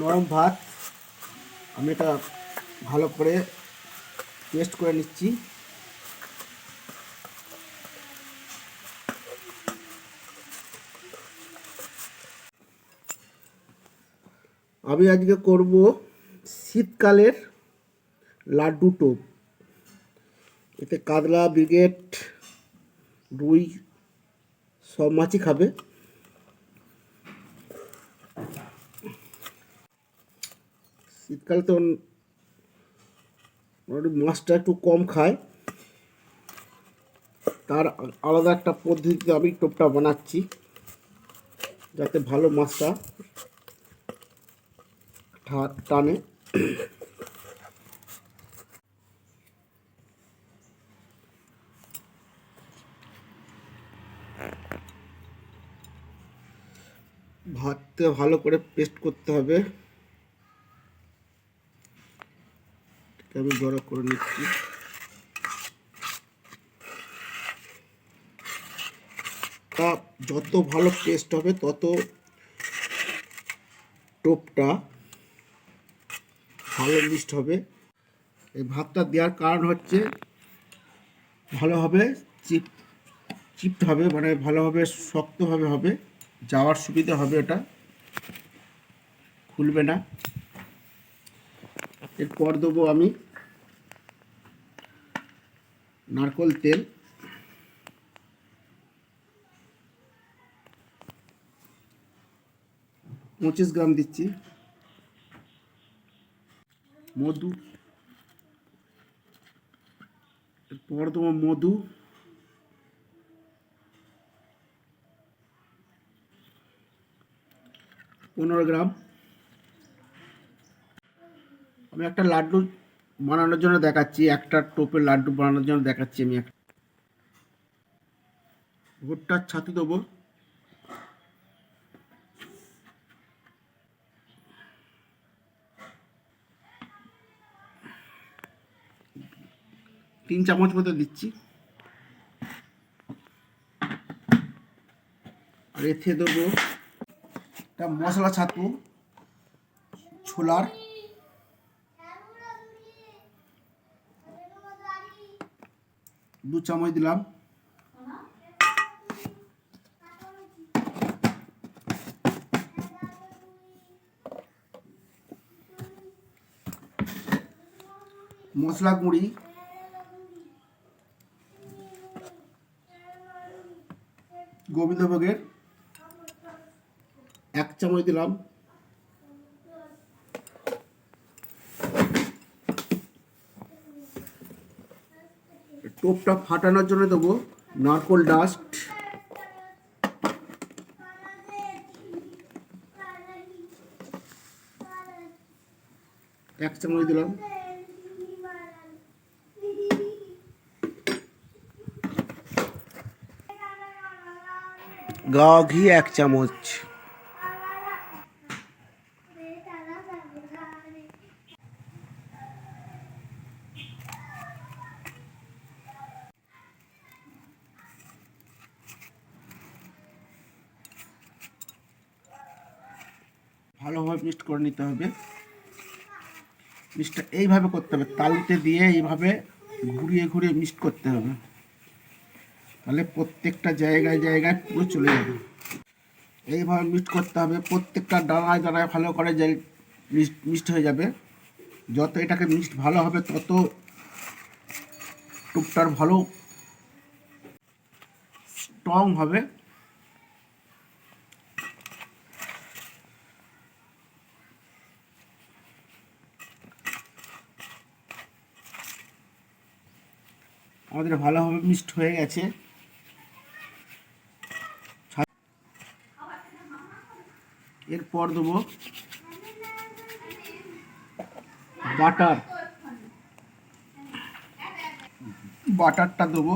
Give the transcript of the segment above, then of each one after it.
নরম ভাত। আমি এটা ভালো করে পেস্ট করে নিচ্ছি। আমি আজকে করব শীতকালের লাড্ডু টোপ। এতে কাতলা, ব্রিগেড, রুই সব মাছই খাবে। শীতকালে তো মাছটা একটু কম খায়। তার আলাদা একটা পদ্ধতিতে আমি টোপটা বানাচ্ছি, যাতে ভালো মাছটা টানে। ভাতটা ভালো করে পেস্ট করতে হবে। আমি জড়ো করে নিচ্ছি। তা যত ভালো পেস্ট হবে, তত টোপটা ভালো মিক্সড হবে। এই ভাতটা দেওয়ার কারণ হচ্ছে ভালোভাবে চিপ চিপড হবে মানে ভালোভাবে শক্তভাবে হবে, যাওয়ার সুবিধা হবে এটা। খুলবে না। এরপর দেবো আমি নারকল তেল। পঁচিশ গ্রাম দিচ্ছি। মধু। এরপর দেবো মধু। পনেরো গ্রাম। আমি একটা লাড্ডু বানানোর জন্য দেখাচ্ছি, একটা টোপের লাড্ডু বানানোর জন্য দেখাচ্ছি আমি একটা। ভুট্টার ছাতু দেবো। তিন চামচ মতো দিচ্ছি। এতে দেবো। একটা মশলা ছাতু ছোলার। দু চামচ দিলাম। মশলা গুঁড়ি গোবিন্দভোগের এক চামচ দিলাম। টোপটা ফাটানোর জন্য দেবো নারকোল ডাস্ট। এক চামচ দিলাম। গাওয়া ঘি এক চামচ। ভালোভাবে মিক্সড করে নিতে হবে। মিক্সটা এইভাবে করতে হবে, তালুতে দিয়ে এইভাবে ঘুরিয়ে ঘুরিয়ে মিক্সড করতে হবে। তাহলে প্রত্যেকটা জায়গায় জায়গায় পুরো চলে যাবে। এইভাবে মিক্সড করতে হবে, প্রত্যেকটা ডানায় ডানায় ভালো করে যে মিক্সড হয়ে যাবে। যত এটাকে মিক্সড ভালো হবে, তত টুকটার ভালো স্ট্রং হবে। আমাদের ভালোভাবে মিক্সড হয়ে গেছে। এরপর দেবো বাটার। বাটারটা দেবো।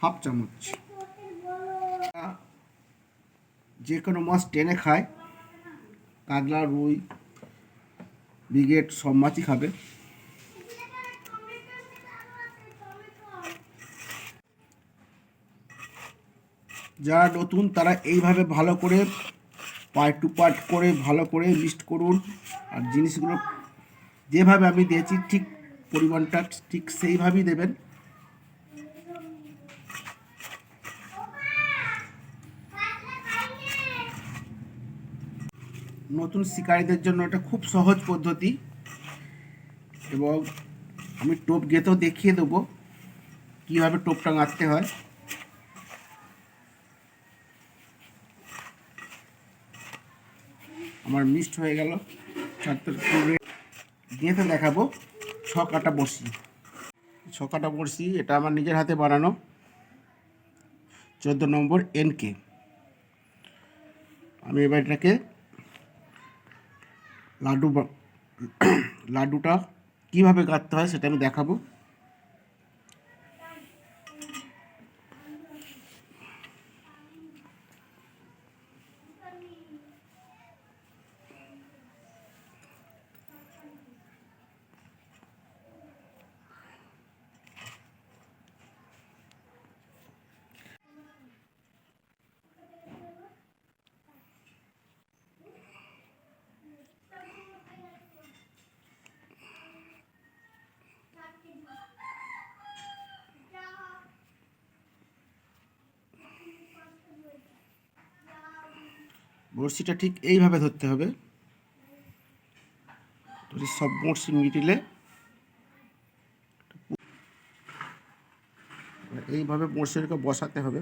হাফ চামচ। যে কোনো মাছ টেনে খায় কাতলা রুই ব্রিগেড সব মাছই খাবে। যারা নতুন, তারা এইভাবে ভালো করে পার্ট টু পার্ট করে, ভালো করে লিস্ট করুন। আর জিনিসগুলো যেভাবে আমি দিয়েছি, ঠিক পরিমাণটা ঠিক সেইভাবেই দেবেন। নতুন শিকারীদের জন্য এটা খুব সহজ পদ্ধতি। এবং আমি টোপ গেতেও দেখিয়ে দেবো কীভাবে টোপটা গাঁথতে হয়। আমার মিক্সড হয়ে গেল। গেঁথে দেখাবো ছ কাটা বড়শি। ছ কাটা বড়শি, এটা আমার নিজের হাতে বানানো। চোদ্দ নম্বর এনকে। আমি এবার এটাকে লাড্ডু লাড্ডুটা কীভাবে কাটতে হয় সেটা আমি দেখাবো। বড়শিটা ঠিক এইভাবে ধরতে হবে। যদি সব বড়শি মিটিলে এইভাবে বড়শিটাকে বসাতে হবে।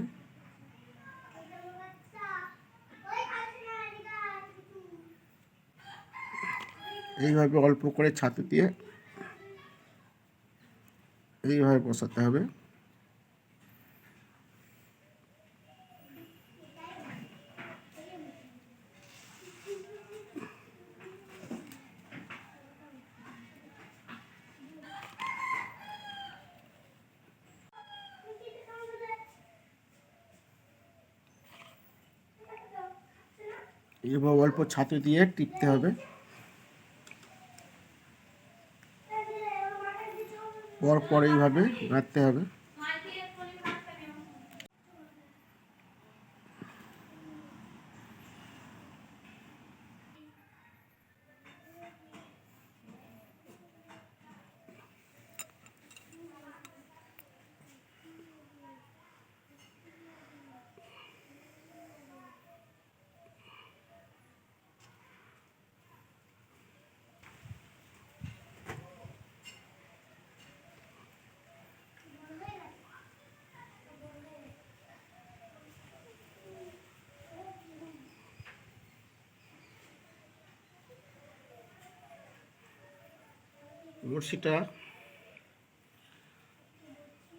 এইভাবে অল্প করে ছাতু দিয়ে এইভাবে বসাতে হবে। এইভাবে অল্প ছাতু দিয়ে টিপতে হবে। পর এইভাবে গাঁথতে হবে।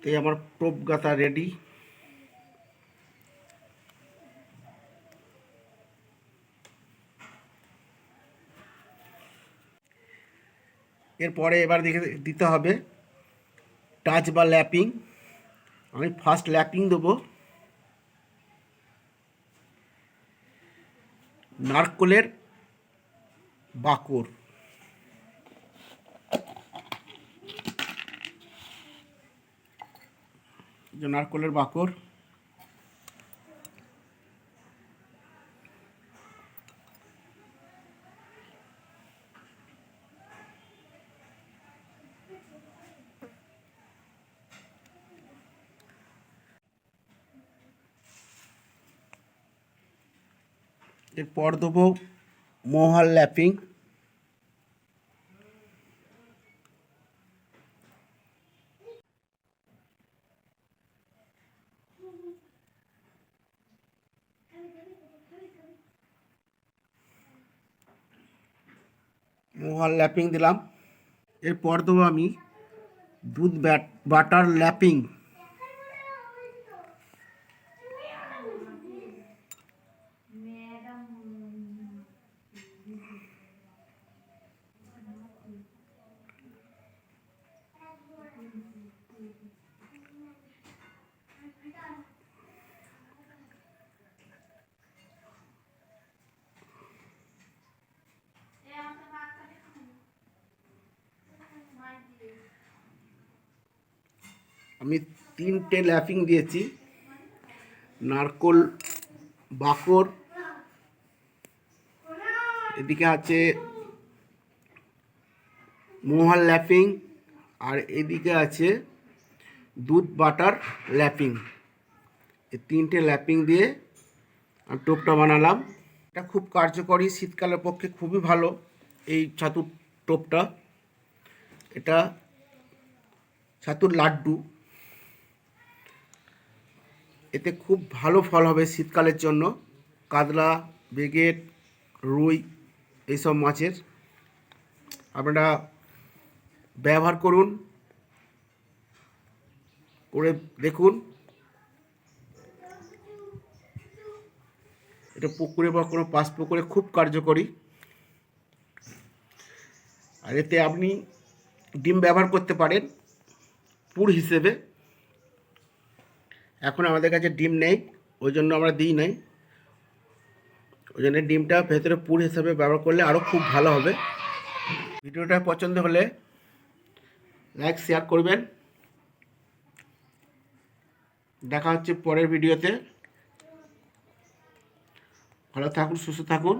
তে আমার টোপ গাঁথা রেডি। এরপরে এবার দেখে দিতে হবে টাচ বা ল্যাপিং। আমি ফার্স্ট ল্যাপিং দেবো। নারকোলের বাকর। যে নারকলের বাকর। এরপর দেবো মোহাল ল্যাপিং মোহাল ল্যাপিং দিলাম। এরপর দেবো আমি দুধ ব্যাট বাটার ল্যাপিং। আমি তিনটে ল্যাপিং দিয়েছি। নারকোল, বাকর, এদিকে আছে মোহার ল্যাপিং আর এদিকে আছে দুধ বাটার ল্যাপিং এই তিনটে ল্যাপিং দিয়ে আমি টোপটা বানালাম। এটা খুব কার্যকরী, শীতকালের পক্ষে খুবই ভালো এই ছাতুর টোপটা। এটা ছাতুর লাড্ডু। এতে খুব ভালো ফল হবে শীতকালের জন্য। কাতলা, ব্রিগেড, রুই এইসব মাছের। আপনারা ব্যবহার করুন। করে দেখুন। এটা পুকুরে বা কোনো পাশ পুকুরে খুব কার্যকরী। আর এতে আপনি ডিম ব্যবহার করতে পারেন পুর হিসেবে। এখন আমাদের কাছে ডিম নেই, ওই জন্য আমরা দিই নাই। ওই জন্য ডিমটা ভেতরে পুর হিসাবে ব্যবহার করলে আরও খুব ভালো হবে। ভিডিওটা পছন্দ হলে লাইক শেয়ার করবেন। দেখা হচ্ছে পরের ভিডিওতে। ভালো থাকুন, সুস্থ থাকুন।